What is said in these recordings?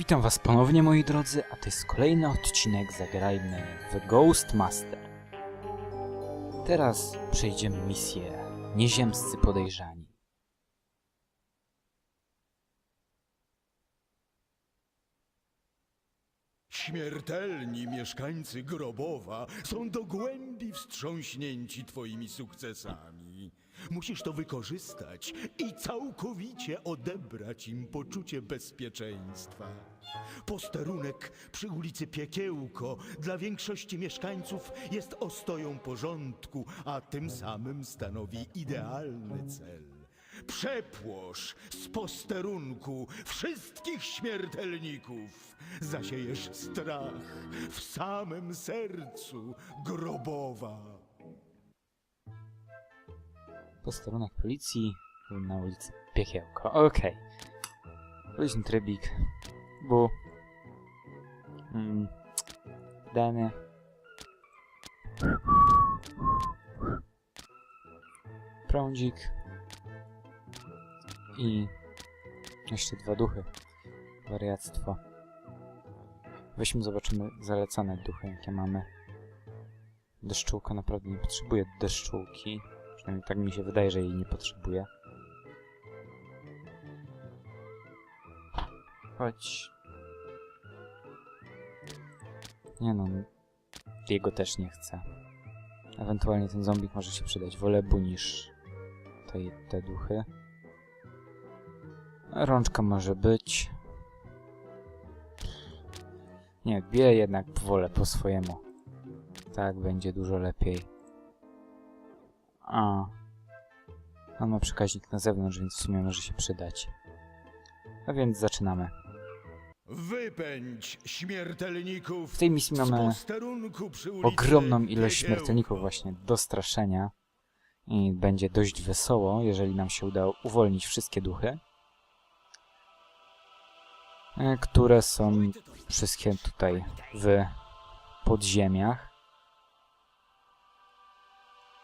Witam was ponownie moi drodzy, a to jest kolejny odcinek Zagrajmy w Ghostmaster. Teraz przejdziemy misję Nieziemscy Podejrzani. Śmiertelni mieszkańcy Grobowa są do głębi wstrząśnięci twoimi sukcesami. Musisz to wykorzystać i całkowicie odebrać im poczucie bezpieczeństwa. Posterunek przy ulicy Piekiełko dla większości mieszkańców jest ostoją porządku, a tym samym stanowi idealny cel. Przepłosz z posterunku wszystkich śmiertelników. Zasiejesz strach w samym sercu Grobowa. Posterunek policji na ulicy Piekiełko. Okej. Luźny trybik. Bu. Mm. Dany. Prądzik. I jeszcze dwa duchy. Wariactwo. Weźmy, zobaczymy zalecane duchy, jakie mamy. Deszczułka naprawdę nie potrzebuje deszczułki. Przynajmniej tak mi się wydaje, że jej nie potrzebuje. Chodź. Nie no, jego też nie chcę. Ewentualnie ten zombik może się przydać. Wolę bu niż te, te duchy. Rączka może być. Nie, bie jednak wolę po swojemu. Tak będzie dużo lepiej. A. On ma przekaźnik na zewnątrz, więc w sumie może się przydać. A więc zaczynamy. Wypędź śmiertelników W tej misji mamy ogromną ilość śmiertelników właśnie do straszenia. I będzie dość wesoło, jeżeli nam się uda uwolnić wszystkie duchy. e, Które są wszystkie tutaj w podziemiach.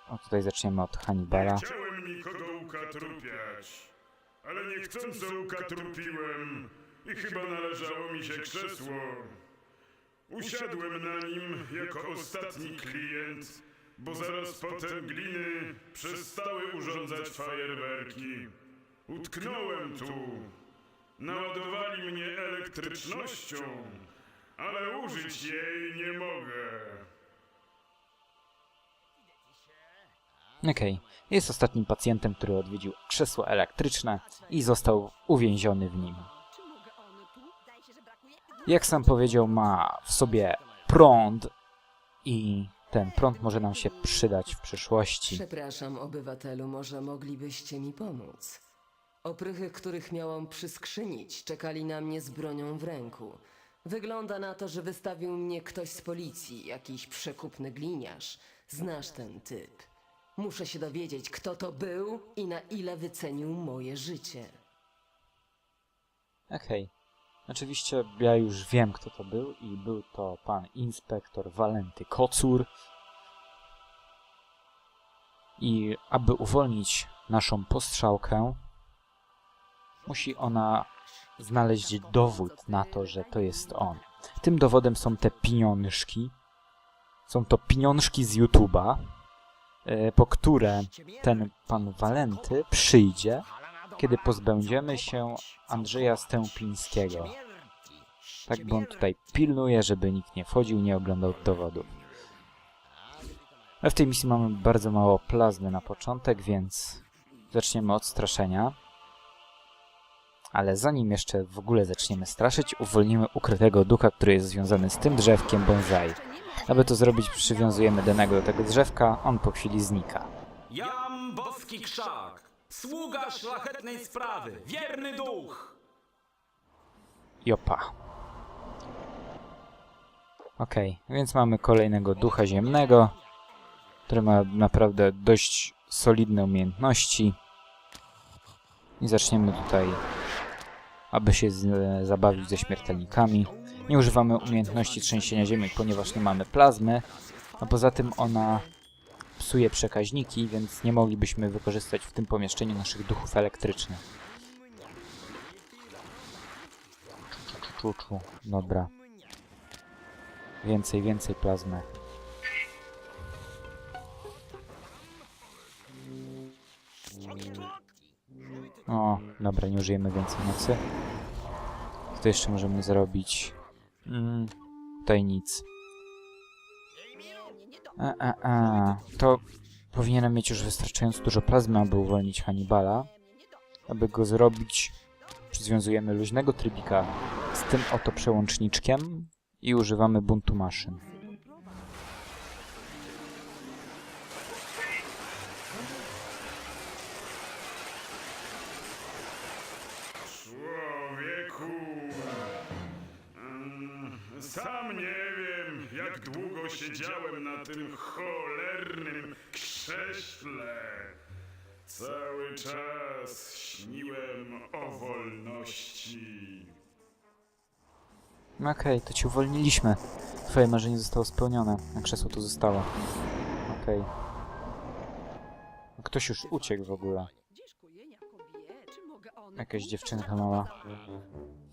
O, tutaj zaczniemy od Hannibala. Chciałem nikogo ukatrupiać, ale niechcąco ukatrupiłem i chyba należało mi się krzesło. Usiadłem na nim jako ostatni klient, bo zaraz potem gliny przestały urządzać fajerwerki. Utknąłem tu. Naładowali mnie elektrycznością, ale użyć jej nie mogę. Okej, jest ostatnim pacjentem, który odwiedził krzesło elektryczne i został uwięziony w nim. Jak sam powiedział, ma w sobie prąd i ten prąd może nam się przydać w przyszłości. Przepraszam, obywatelu, może moglibyście mi pomóc. Oprychy, których miałam przyskrzynić, czekali na mnie z bronią w ręku. Wygląda na to, że wystawił mnie ktoś z policji, jakiś przekupny gliniarz. Znasz ten typ. Muszę się dowiedzieć, kto to był i na ile wycenił moje życie. Okej. Oczywiście ja już wiem, kto to był i był to pan inspektor Walenty Kocur. I aby uwolnić naszą postrzałkę, musi ona znaleźć dowód na to, że to jest on. Tym dowodem są te pieniążki. Są to pieniążki z YouTube'a, po które ten pan Walenty przyjdzie, kiedy pozbędziemy się Andrzeja Stępińskiego. Tak, bo on tutaj pilnuje, żeby nikt nie wchodził, nie oglądał dowodów. W tej misji mamy bardzo mało plazmy na początek, więc zaczniemy od straszenia. Ale zanim jeszcze w ogóle zaczniemy straszyć, uwolnimy ukrytego ducha, który jest związany z tym drzewkiem bonsai. Aby to zrobić, przywiązujemy danego do tego drzewka, on po chwili znika. Jam boski krzak, sługa szlachetnej sprawy, wierny duch. Jopa. Okej, więc mamy kolejnego ducha ziemnego, który ma naprawdę dość solidne umiejętności. I zaczniemy tutaj, aby się z, zabawić ze śmiertelnikami. Nie używamy umiejętności trzęsienia ziemi, ponieważ nie mamy plazmy, a poza tym ona psuje przekaźniki, więc nie moglibyśmy wykorzystać w tym pomieszczeniu naszych duchów elektrycznych. Czu, czu. Dobra. Więcej, więcej plazmy. O, dobra, nie użyjemy więcej mocy. Co jeszcze możemy zrobić? Mm, tutaj nic. A, a, a. To powinienem mieć już wystarczająco dużo plazmy, aby uwolnić Hannibala. Aby go zrobić, przywiązujemy luźnego trybika z tym oto przełączniczkiem i używamy buntu maszyn. Tym cholernym krześle. Cały czas śniłem o wolności. Okej, to cię uwolniliśmy. Twoje marzenie zostało spełnione, a krzesło tu zostało. Okej. Ktoś już uciekł w ogóle. Jakaś dziewczynka mała.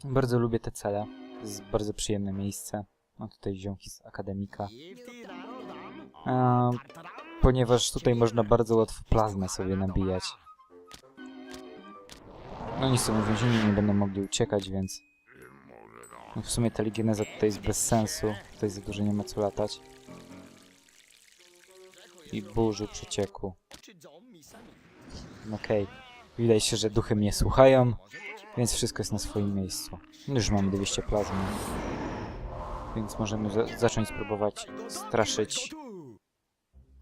Bardzo lubię te cele. To jest bardzo przyjemne miejsce. No tutaj ziomki z akademika. A, ponieważ tutaj można bardzo łatwo plazmę sobie nabijać. No nic, są uwięzieni, nie będą mogli uciekać, więc... No w sumie ta ligieneza tutaj jest bez sensu. Tutaj za dużo nie ma co latać. I burzy przecieku. Okej. Widać się, że duchy mnie słuchają, więc wszystko jest na swoim miejscu. Już mamy 200 plazmy. Więc możemy za zacząć spróbować straszyć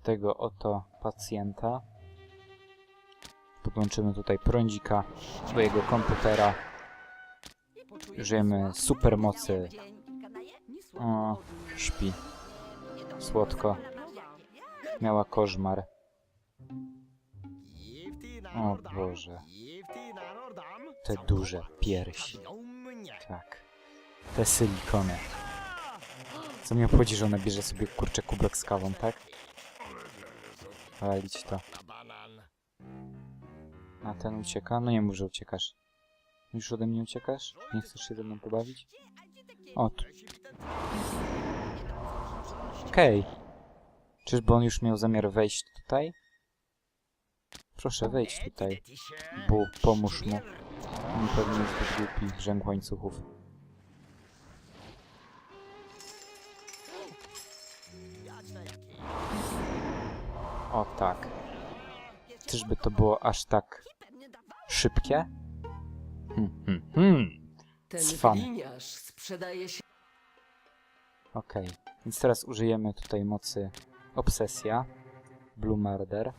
tego oto pacjenta. Podłączymy tutaj prądzika do jego komputera. Użyjemy supermocy. O, śpi. Słodko. Miała koszmar. O Boże. Te duże piersi. Tak. Te silikony. Co mnie obchodzi, że ona bierze sobie kurczę kubek z kawą, tak? Walić to. A ten ucieka? No nie mów, że uciekasz. Już ode mnie uciekasz? Nie chcesz się ze mną pobawić? O, tu. Okej. Czyżby on już miał zamiar wejść tutaj? Proszę, wejdź tutaj. Bu, pomóż mu. On pewnie jest głupi, brzęk łańcuchów. O tak. Czyżby to było aż tak szybkie? Hmm, hmm, hmm. Ten Cwan. gliniarz sprzedaje się Okej, więc teraz użyjemy tutaj mocy Obsesja, Blue Murder,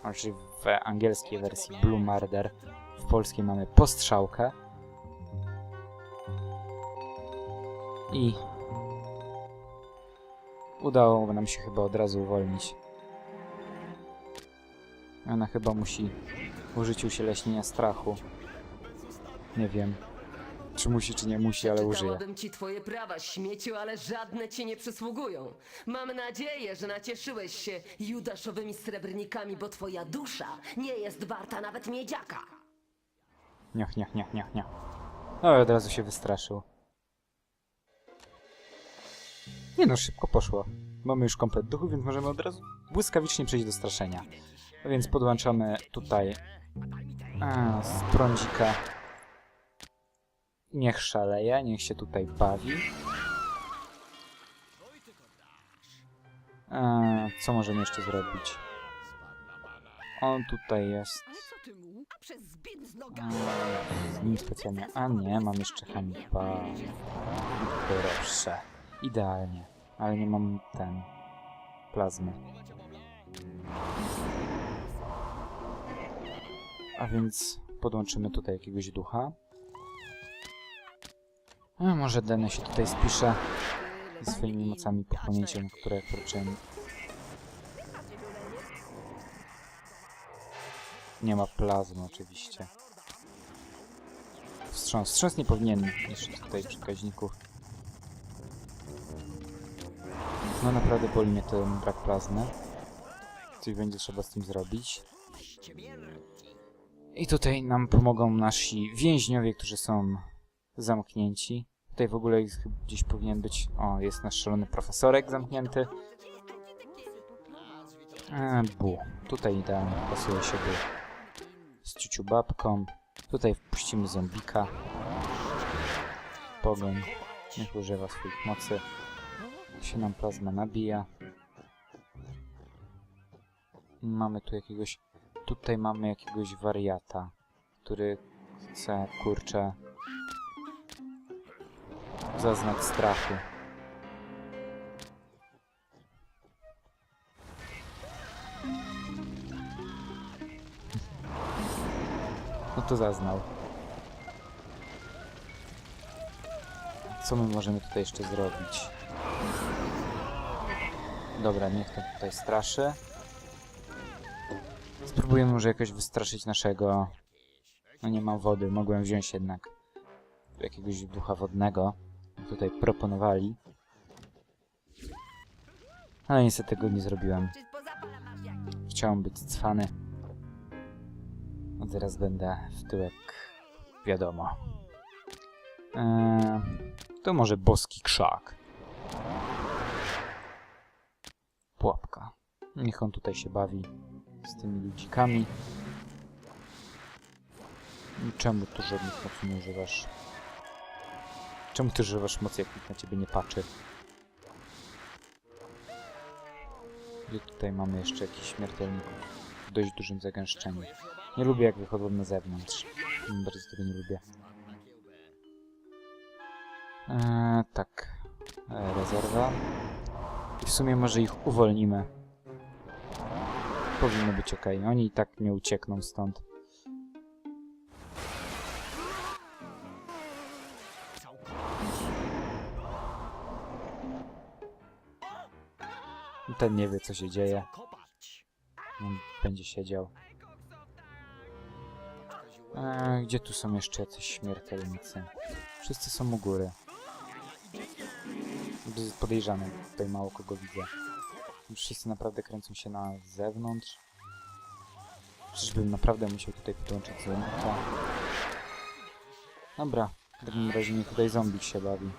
znaczy w angielskiej wersji Blue Murder, w polskiej mamy Postrzałkę i udało nam się chyba od razu uwolnić. Ona chyba musi użyć ucieleśnienia strachu. Nie wiem, czy musi, czy nie musi, ale użyje. Czytałabym ci twoje prawa, śmieciu, ale żadne ci nie przysługują. Mam nadzieję, że nacieszyłeś się judaszowymi srebrnikami, bo twoja dusza nie jest warta nawet miedziaka. Niach, niach, niach, niach, niach. No i od razu się wystraszył. Nie no, szybko poszło. Mamy już komplet duchu, więc możemy od razu błyskawicznie przejść do straszenia. A więc podłączamy tutaj a, z prądzika. Niech szaleje, niech się tutaj bawi. A, co możemy jeszcze zrobić? On tutaj jest. Z nim specjalnie. A nie, mam jeszcze Hannibal. Proszę. Idealnie. Ale nie mam ten. Plazmy. A więc podłączymy tutaj jakiegoś ducha. A może Dene się tutaj spisze ze swoimi mocami pochłonięciem, które kroczymy. Nie ma plazmy oczywiście. Wstrząs. Wstrząs nie powinien niszczyć tutaj przekaźników. No naprawdę boli mnie ten brak plazmy. Coś będzie trzeba z tym zrobić. I tutaj nam pomogą nasi więźniowie, którzy są zamknięci. Tutaj w ogóle gdzieś powinien być... O, jest nasz szalony profesorek zamknięty. E, bu. Tutaj idealnie pasuje się by z ciuciu babką. Tutaj wpuścimy zombika. Pogoń. Niech używa swoich mocy. Się nam plazma nabija. Mamy tu jakiegoś... Tutaj mamy jakiegoś wariata, który chce, kurczę, zaznać strachu. No to zaznał. Co my możemy tutaj jeszcze zrobić? Dobra, niech to tutaj straszy. Spróbujemy może jakoś wystraszyć naszego... No nie mam wody, mogłem wziąć jednak jakiegoś ducha wodnego. Tutaj proponowali. Ale niestety tego nie zrobiłem. Chciałem być cwany. A teraz będę w tyłek. Wiadomo. Eee, to może boski krzak. Pułapka. Niech on tutaj się bawi z tymi ludzikami. Czemu tu żadnych mocy nie używasz? Czemu ty używasz mocy, jak nikt na ciebie nie patrzy? Gdzie tutaj mamy jeszcze jakichś śmiertelników w dość dużym zagęszczeniu. Nie lubię jak wychodzą na zewnątrz. Bardzo tego nie lubię. Eee, tak. Eee, rezerwa. I w sumie może ich uwolnimy. Powinno być ok. Oni i tak nie uciekną stąd. Ten nie wie co się dzieje. On będzie siedział. Eee, gdzie tu są jeszcze jacyś śmiertelnicy? Wszyscy są u góry. Podejrzane, tutaj mało kogo widzę. Wszyscy naprawdę kręcą się na zewnątrz. Czyżbym naprawdę musiał tutaj podłączyć zombika? Dobra, w takim razie niech tutaj zombik się bawi.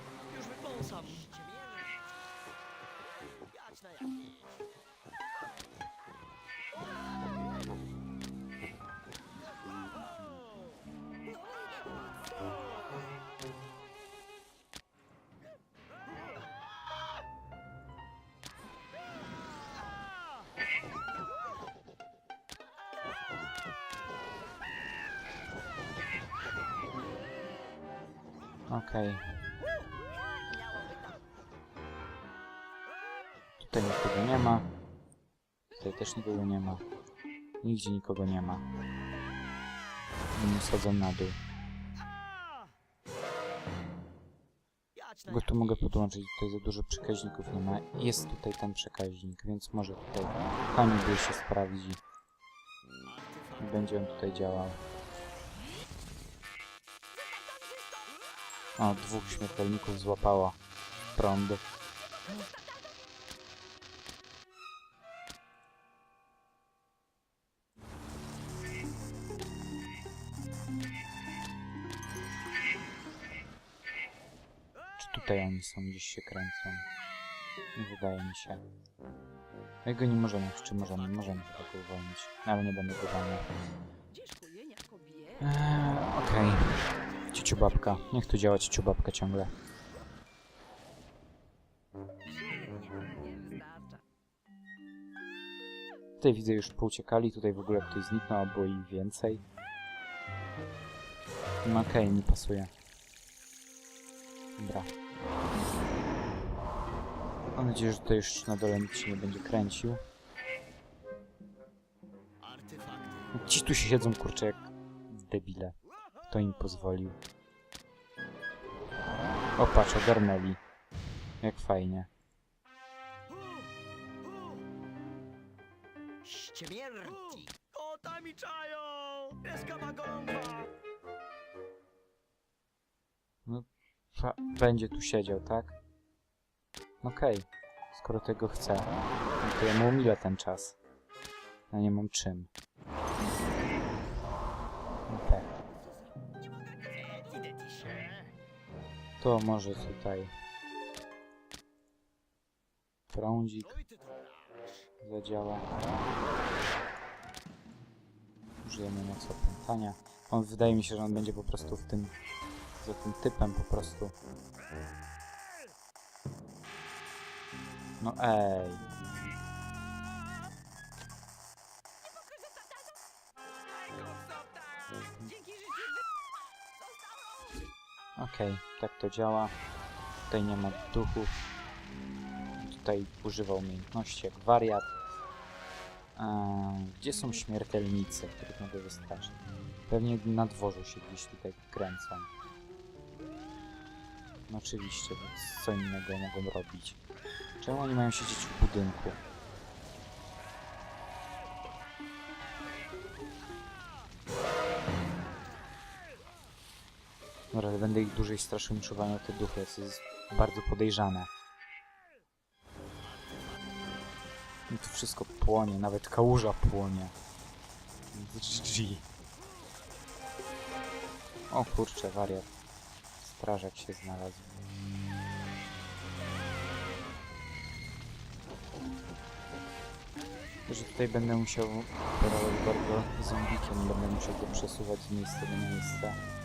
Okej. Tutaj nikogo nie ma. Tutaj też nikogo nie ma. Nigdzie nikogo nie ma. Oni schodzą na dół. Go tu mogę podłączyć, tutaj za dużo przekaźników nie ma. Jest tutaj ten przekaźnik, więc może tutaj Hannibal się sprawdzi. I będzie on tutaj działał. O, dwóch śmiertelników złapało prąd. Czy tutaj oni są, gdzieś się kręcą? Nie wydaje mi się. My go nie możemy, czy możemy? Możemy go uwolnić, ale nie będę go. Eee, Okej. Ciociu babka. Niech tu działa ciociu babka ciągle. Tutaj widzę już pouciekali, tutaj w ogóle ktoś zniknął, a było ich więcej. No okej, mi pasuje. Dobra. Mam nadzieję, że tutaj już na dole nikt się nie będzie kręcił. Ci tu się siedzą, kurczę, jak debile. Kto im pozwolił? O, patrz, ogarnęli. Jak fajnie. Śmierci! Kotami czają! Pieska gąba! Fa będzie tu siedział, tak? Okej. Skoro tego chce, no to ja mu umilę ten czas. Ja nie mam czym. Okej. Idę To może tutaj prądzik zadziała. Użyjemy mocy opętania. On wydaje mi się, że on będzie po prostu w tym za tym typem po prostu. No ej. Okej, tak to działa. Tutaj nie ma duchów. Tutaj używa umiejętności jak wariat. Eee, gdzie są śmiertelnicy, których mogę wystraszyć? Pewnie na dworzu się gdzieś tutaj kręcą. No oczywiście, więc co innego mogą robić. Czemu oni mają siedzieć w budynku? Dobra, ale będę ich dłużej straszył niż uwalniał te duchy, to jest bardzo podejrzane. I to wszystko płonie, nawet kałuża płonie. GG. O kurczę, wariat. Strażak się znalazł. Że tutaj będę musiał operować bardzo zombikiem, będę musiał go przesuwać z miejsca do miejsca.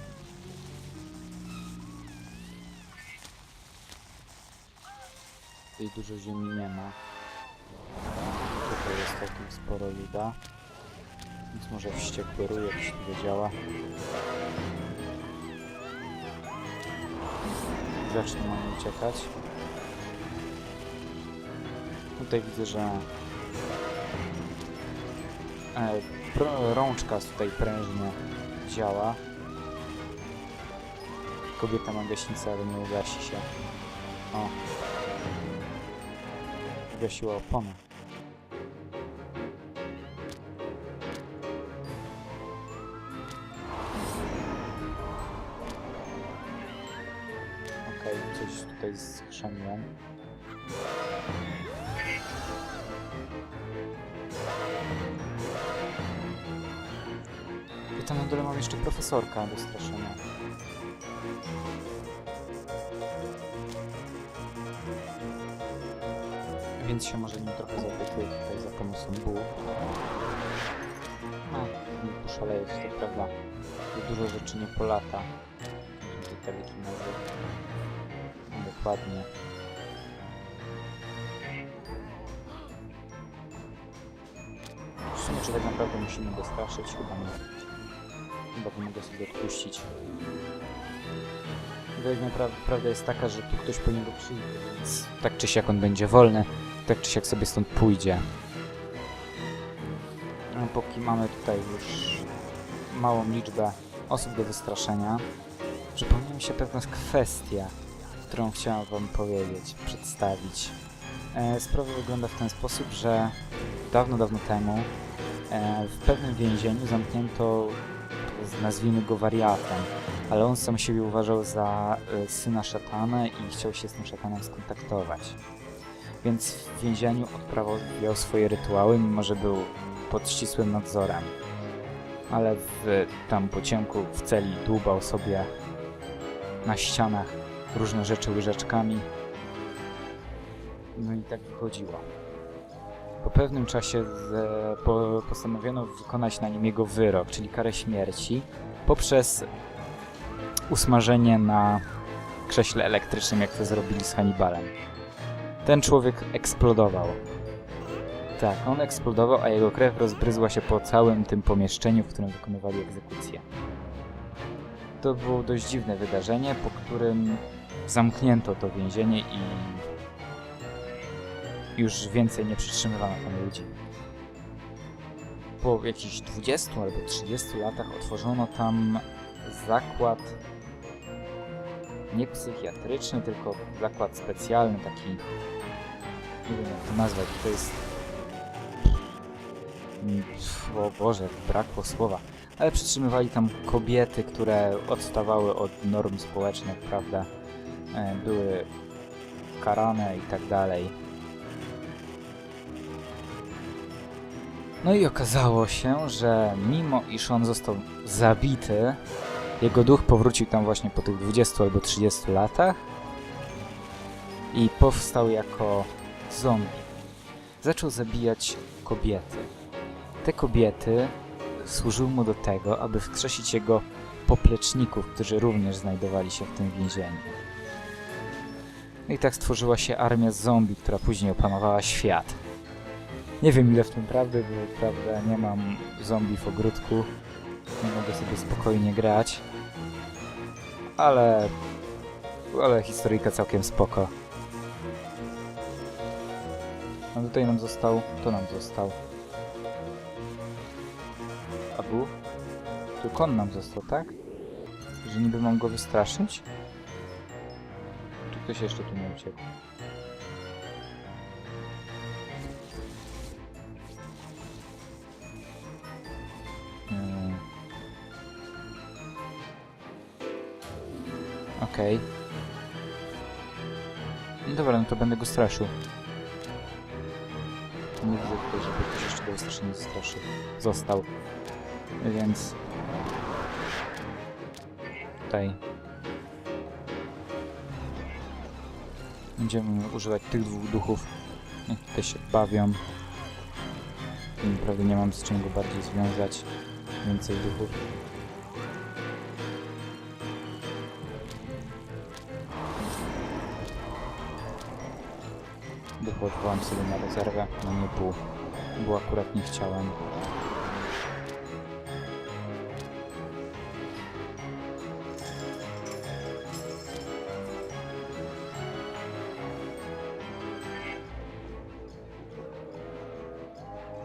Dużo ziemi nie ma. Tutaj jest całkiem sporo luda. Więc może wściekły rój jakiś tu działa. Zacznie mamy uciekać. Tutaj widzę, że e, rączka tutaj prężnie działa. Kobieta ma gaśnicę, ale nie ugasi się. O. Ugasiła oponę. Okej, coś tutaj schrzaniłem. I tam na dole mam jeszcze profesorka do straszenia. Więc się może nim trochę zaopiekuję tutaj za pomocą buł. A, nie poszalejesz, to prawda. Dużo rzeczy nie polata. Tutaj telekinezy. Dokładnie. W sumie, czy tak naprawdę musimy go straszyć? Chyba nie. Chyba to mogę sobie odpuścić. Prawda jest taka, że tu ktoś po niego przyjdzie, więc tak czy siak on będzie wolny, tak czy siak sobie stąd pójdzie. A póki mamy tutaj już małą liczbę osób do wystraszenia, przypomniała mi się pewna kwestia, którą chciałem wam powiedzieć, przedstawić. E, sprawa wygląda w ten sposób, że dawno, dawno temu e, w pewnym więzieniu zamknięto, nazwijmy go wariatem, ale on sam siebie uważał za e, syna szatana i chciał się z tym szatanem skontaktować. Więc w więzieniu odprawiał swoje rytuały, mimo że był pod ścisłym nadzorem. Ale w, tam po w celi dłubał sobie na ścianach różne rzeczy łyżeczkami. No i tak wychodziło. Po pewnym czasie z, po, postanowiono wykonać na nim jego wyrok, czyli karę śmierci, poprzez usmażenie na krześle elektrycznym, jak to zrobili z Hannibalem. Ten człowiek eksplodował. Tak, on eksplodował, a jego krew rozbryzła się po całym tym pomieszczeniu, w którym wykonywali egzekucję. To było dość dziwne wydarzenie, po którym zamknięto to więzienie i już więcej nie przytrzymywano tam ludzi. Po jakichś 20 albo 30 latach otworzono tam zakład nie psychiatryczny, tylko zakład specjalny, taki jak to nazwać, to jest o Boże, brakło słowa. Ale przytrzymywali tam kobiety, które odstawały od norm społecznych, prawda? E, Były karane i tak dalej. No i okazało się, że mimo iż on został zabity Jego duch powrócił tam właśnie po tych 20 albo 30 latach i powstał jako zombie. Zaczął zabijać kobiety. Te kobiety służyły mu do tego, aby wskrzesić jego popleczników, którzy również znajdowali się w tym więzieniu. No I tak stworzyła się armia zombie, która później opanowała świat. Nie wiem ile w tym prawdy, bo prawda nie mam zombie w ogródku. Nie mogę sobie spokojnie grać. Ale... Ale historyjka całkiem spoko. A tutaj nam został... To nam został. Abu? Tylko on nam został, tak? Że niby mam go wystraszyć? Czy ktoś jeszcze tu nie uciekł? Hmm. Okej. No dobra, no to będę go straszył. Nie widzę tutaj, żeby ktoś jeszcze go wystraszenie straszył. Został. Więc... Tutaj... Będziemy używać tych dwóch duchów. Niech tutaj się bawią. I Naprawdę nie mam z czym go bardziej związać. Więcej duchów. Odwołam sobie na rezerwę. No nie był. Bo akurat nie chciałem.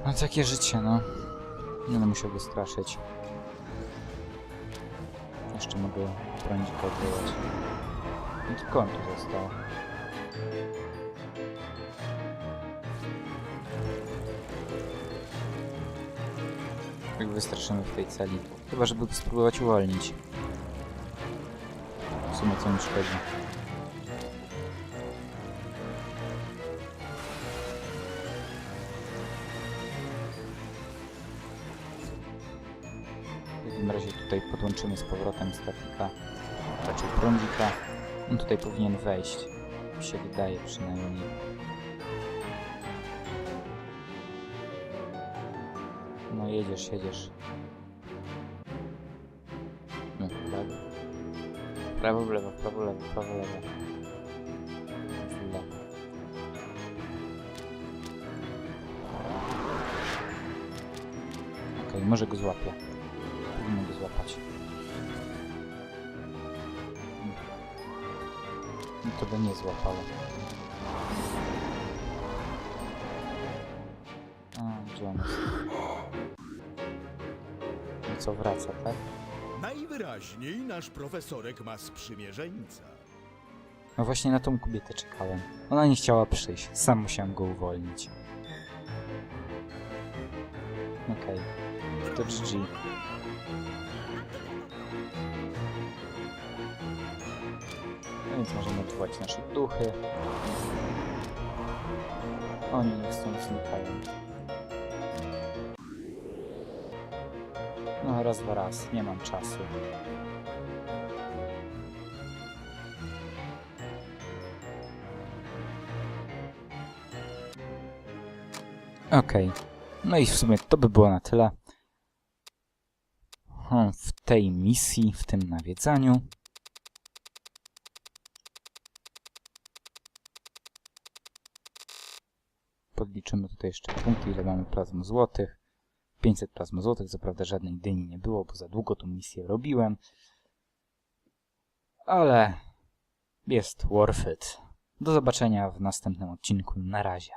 No takie życie, no. Będę musiał go straszyć. Jeszcze mogę prądzika odwołać. No tylko on tu został. Jak wystraszymy w tej celi. Chyba, żeby spróbować uwolnić. W sumie co mi szkodzi. W takim razie tutaj podłączymy z powrotem statika, raczej prądzika. On tutaj powinien wejść. Mi się wydaje przynajmniej. Jedziesz, jedziesz. No, prawo. Prawo, w lewo, prawo, lewo, prawo. W lewo. Okej, może go złapię. Powinno go złapać. No to by nie złapało. A, gdzie on jest? Co, wraca, tak? Najwyraźniej nasz profesorek ma sprzymierzeńca. No właśnie na tą kobietę czekałem. Ona nie chciała przyjść. Sam musiałem go uwolnić. Okej. To GG. No więc możemy odwołać nasze duchy. Oni niech stąd znikają. No raz, dwa raz. Nie mam czasu. Okej. No i w sumie to by było na tyle. Hmm, W tej misji, w tym nawiedzaniu. Podliczymy tutaj jeszcze punkty, ile mamy plazm złotych. 500 plazm złotych, co prawda żadnej dyni nie było, bo za długo tą misję robiłem. Ale jest worth it. Do zobaczenia w następnym odcinku. Na razie.